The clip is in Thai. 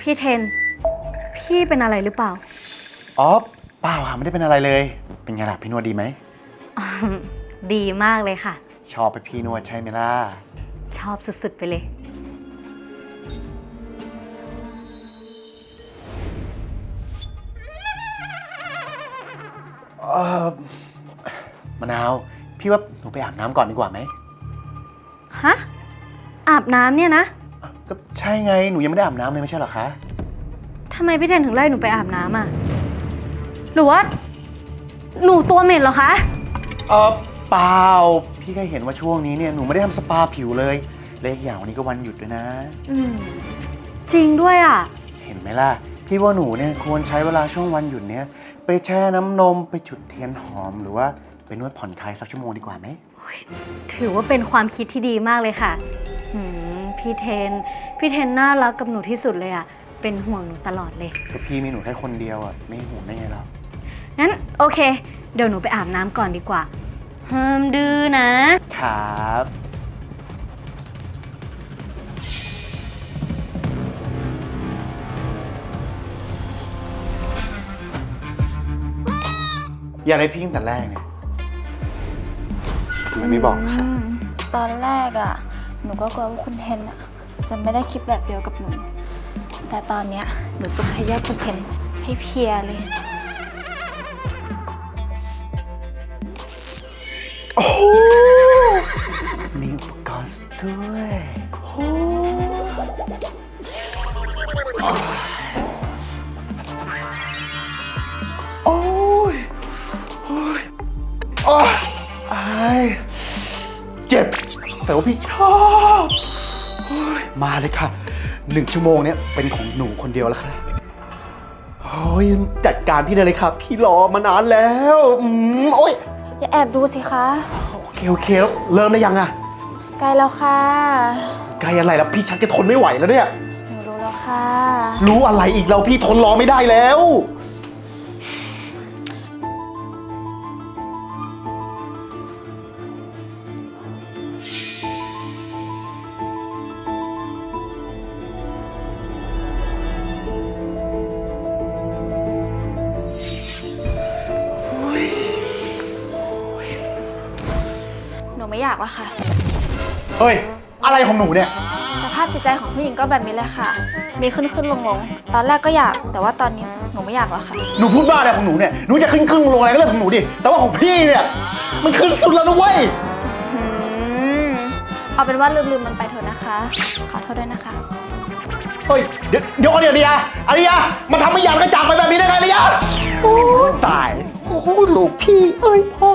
พี่เทน พี่เป็นอะไรหรือเปล่า อ๋อเปล่าค่ะไม่ได้เป็นอะไรเลย เป็นไงล่ะพี่นวดดีไหม ดีมากเลยค่ะ ชอบไปพี่นวดใช่ไหมล่ะ ชอบสุด ๆ ไปเลย เออมะนาว พี่ว่าหนูไปอาบน้ำก่อนดีกว่าไหม ฮะ อาบน้ำเนี่ยนะอะ ก็ใช่ไง หนูยังไม่ได้อาบน้ำเลยไม่ใช่เหรอคะ ทำไมพี่เทนถึงไล่หนูไปอาบน้ำอะ หรือว่า หนูตัวเหม็นเหรอคะ เออเปล่า พี่แค่เห็นว่าช่วงนี้เนี่ย หนูไม่ได้ทำสปาผิวเลยและอีกอย่างวันนี้ก็วันหยุดด้วยนะ อืม จริงด้วยอะ เห็นไหมล่ะ พี่ว่าหนูเนี่ยควรใช้เวลาช่วงวันหยุดเนี่ย ไปแช่น้ำนมไปจุดเทียนหอมหรือว่าไปนวดผ่อนคลายสักชั่วโมงดีกว่าไหม ถือว่าเป็นความคิดที่ดีมากเลยค่ะหืม พี่เทน พี่เทนน่ารักกับหนูที่สุดเลยอะเป็นห่วงหนูตลอดเลย ก็พี่มีหนูแค่คนเดียวอะ ไม่ห่วงได้ไงเรางั้นโอเค เดี๋ยวหนูไปอาบน้ำก่อนดีกว่าห้ามดื้อนะ ครับ อยากได้พี่ตั้งแต่แรกเนี่ยทำไมไม่บอกล่ะคะ ตอนแรกอะ่ะ หนูก็กลัวว่าคุณเทนอะจะไม่ได้คิดแบบเดียวกับหนู แต่ตอนเนี้ยหนูจะขยับคุณเทนให้เพียเลย โอ้โหมีอุปกรณ์ด้วยโอ้โอ้ยโอ้ยโอ้ยอาย แต่ว่าพี่ชอบโอ้ยมาเลยค่ะหนึ่งชั่วโมงเนี้ยเป็นของหนูคนเดียวแล้วค่ะโอ้ยจัดการพี่ได้เลยครับพี่รอมานานแล้วอืมโอ้ยอย่าแอบดูสิคะ โอเคโอเคแล้วเริ่มได้ยังอะใกล้แล้วค่ะ ใกล้อะไรแล้วพี่ชักจะทนไม่ไหวแล้วเนี่ย หนูรู้แล้วค่ะ รู้อะไรอีกแล้วพี่ทนรอไม่ได้แล้ว หนูไม่อยากแล้วค่ะ เฮ้ย อะไรของหนูเนี่ย สภาพจิตใจของผู้หญิงก็แบบนี้เลยค่ะ มีขึ้นขึ้นลงลงตอนแรกก็อยาก แต่ว่าตอนนี้หนูไม่อยากแล้วค่ะ หนูพูดบ้าอะไรของหนูเนี่ย หนูจะขึ้นครึ่งลงอะไรก็เรื่องของหนูดิ แต่ว่าของพี่เนี่ย มันขึ้นสุดแล้วนะเว้ย อืม เอาเป็นว่าลืมๆมันไปเถอะนะคะ ขอโทษด้วยนะคะ เฮ้ย เดี๋ยวเดี๋ยวก่อนเดี๋ยวดิยาอาริยามาทำให้ยานกระจากไปแบบนี้ได้ไงอาริยาโอ้ยตาย โอ้โหลูกพี่ เอ้ยพ่อ